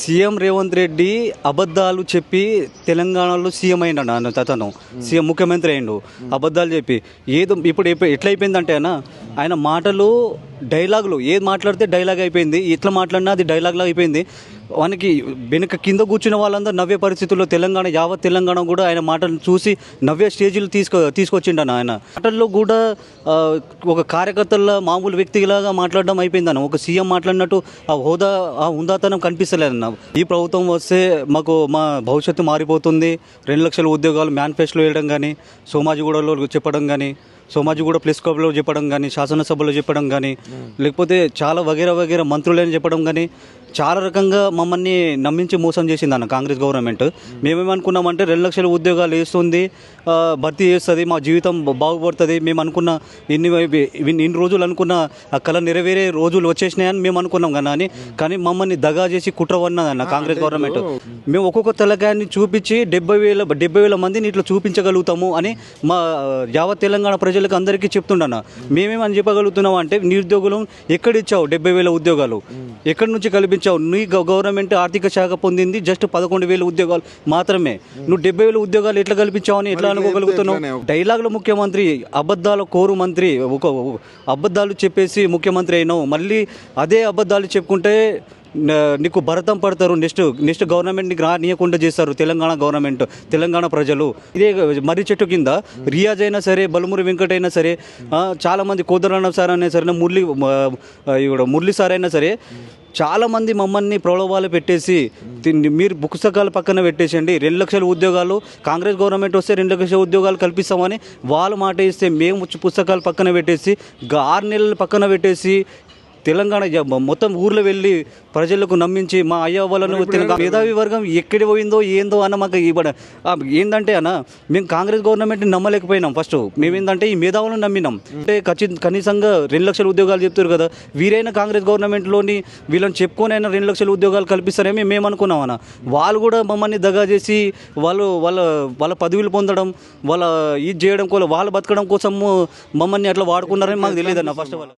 CM Revanth Reddy అబద్ధాలు చెప్పి తెలంగాణలో సీఎం అయిండు అన్న అతను. సీఎం ముఖ్యమంత్రి అయిండు. అబద్ధాలు చెప్పి. ఏదో ఇప్పుడు ఎట్లయిపోయిందంటే ఎట్లా అయిపోయిందంటే ఆయన మాటలు డైలాగులు ఏది మాట్లాడితే డైలాగ్ అయిపోయింది ఎట్లా మాట్లాడినా అది డైలాగ్లా అయిపోయింది. మనకి వెనుక కింద కూర్చున్న వాళ్ళందరూ నవ్వే పరిస్థితుల్లో తెలంగాణ యావత్ తెలంగాణ కూడా ఆయన మాటలు చూసి నవ్వే స్టేజీలు తీసుకొ తీసుకొచ్చిండను ఆయన. మాటల్లో కూడా ఒక కార్యకర్తల మామూలు వ్యక్తిలాగా మాట్లాడడం అయిపోయిందన్న. ఒక సీఎం మాట్లాడినట్టు ఆ హోదా ఆ హుందాతనం కనిపిస్తలేదన్న. ఈ ప్రభుత్వం వస్తే మాకు మా భవిష్యత్తు మారిపోతుంది. రెండు లక్షల ఉద్యోగాలు మేనిఫెస్టోలో వేయడం కానీ సోమాజిగూడలో చెప్పడం కానీ సోమాజిగూడ ప్లస్ క్లబ్లో చెప్పడం కానీ శాసనసభలో చెప్పడం కానీ లేకపోతే చాలా వగేరా వగేరా మంత్రులని చెప్పడం కానీ చాలా రకంగా మమ్మల్ని నమ్మించి మోసం చేసింది అన్న కాంగ్రెస్ గవర్నమెంట్. మేమేమనుకున్నామంటే రెండు లక్షల ఉద్యోగాలు వేస్తుంది భర్తీ చేస్తుంది మా జీవితం బాగుపడుతుంది. మేము అనుకున్న ఇన్ని ఇన్ని రోజులు అనుకున్న ఆ కళ నెరవేరే రోజులు వచ్చేసినాయని మేము అనుకున్నాం కానీ అని కానీ మమ్మల్ని దగా చేసి కుట్ర అన్న కాంగ్రెస్ గవర్నమెంట్. మేము ఒక్కొక్క తెలంగాణని చూపించి డెబ్బై వేల డెబ్బై వేల మందిని ఇట్లా చూపించగలుగుతాము అని మా యావత్ తెలంగాణ ప్రజలకు అందరికీ చెప్తుండన్న. మేమేమని చెప్పగలుగుతున్నాం అంటే నిరుద్యోగులు ఎక్కడిచ్చావు డెబ్బై వేల ఉద్యోగాలు? ఎక్కడి నుంచి కల్పించావు? నీ గవ- గవర్నమెంట్ ఆర్థిక శాఖ పొందింది జస్ట్ పదకొండు వేల ఉద్యోగాలు మాత్రమే. నువ్వు డెబ్బై వేల ఉద్యోగాలు ఎట్లా కల్పించావు అని ఎట్లా అనుకోగలుగుతున్నావు డైలాగుల ముఖ్యమంత్రి అబద్ధాల కోరు మంత్రి ఒక అబద్ధాలు చెప్పేసి ముఖ్యమంత్రి అయినావు. మళ్ళీ అదే అబద్ధాలు చెప్పుకుంటే నీకు భరతం పడతారు నెక్స్ట్ నెక్స్ట్ గవర్నమెంట్ నీకు రానియకుండా చేస్తారు తెలంగాణ గవర్నమెంట్ తెలంగాణ ప్రజలు. ఇదే మర్రి చెట్టు కింద రియాజ్ అయినా సరే బలమురి వెంకట్ అయినా సరే ఆ, చాలా మంది కోదరణ సార్ అయినా సరే మురళి ఇవిడ మురళి సార్ అయినా సరే చాలామంది మమ్మల్ని ప్రలోభాలు పెట్టేసి మీరు పుస్తకాలు పక్కన పెట్టేసండి రెండు లక్షల ఉద్యోగాలు కాంగ్రెస్ గవర్నమెంట్ వస్తే రెండు లక్షల ఉద్యోగాలు కల్పిస్తామని వాళ్ళు మాట ఇస్తే మేము వచ్చి పుస్తకాలు పక్కన పెట్టేసి ఆరు నెలలు పక్కన పెట్టేసి తెలంగాణ మొత్తం ఊర్లో వెళ్ళి ప్రజలకు నమ్మించి మా అయ్య వాళ్ళను తెలంగాణ మేధావి వర్గం ఎక్కడి పోయిందో ఏందో అన్న మాకు ఇవ్వడ. ఆ, ఏందంటే అన్న మేము కాంగ్రెస్ గవర్నమెంట్ని నమ్మలేకపోయినాం ఫస్ట్. మేము ఏంటంటే ఈ మేధావులను నమ్మినాం. అంటే ఖచ్చిత కనీసంగా రెండు లక్షల ఉద్యోగాలు చెప్తారు కదా వీరైనా కాంగ్రెస్ గవర్నమెంట్లోని వీళ్ళని చెప్పుకొని అయినా రెండు లక్షల ఉద్యోగాలు కల్పిస్తారేమో మేము అనుకున్నాం అన్న. వాళ్ళు కూడా మమ్మల్ని దగా చేసి వాళ్ళు వాళ్ళ వాళ్ళ పదవులు పొందడం వాళ్ళ ఇది చేయడం కోసం వాళ్ళు బతకడం కోసం మమ్మల్ని అట్లా వాడుకున్నారని మాకు తెలియదు అన్న ఫస్ట్ ఆఫ్ ఆల్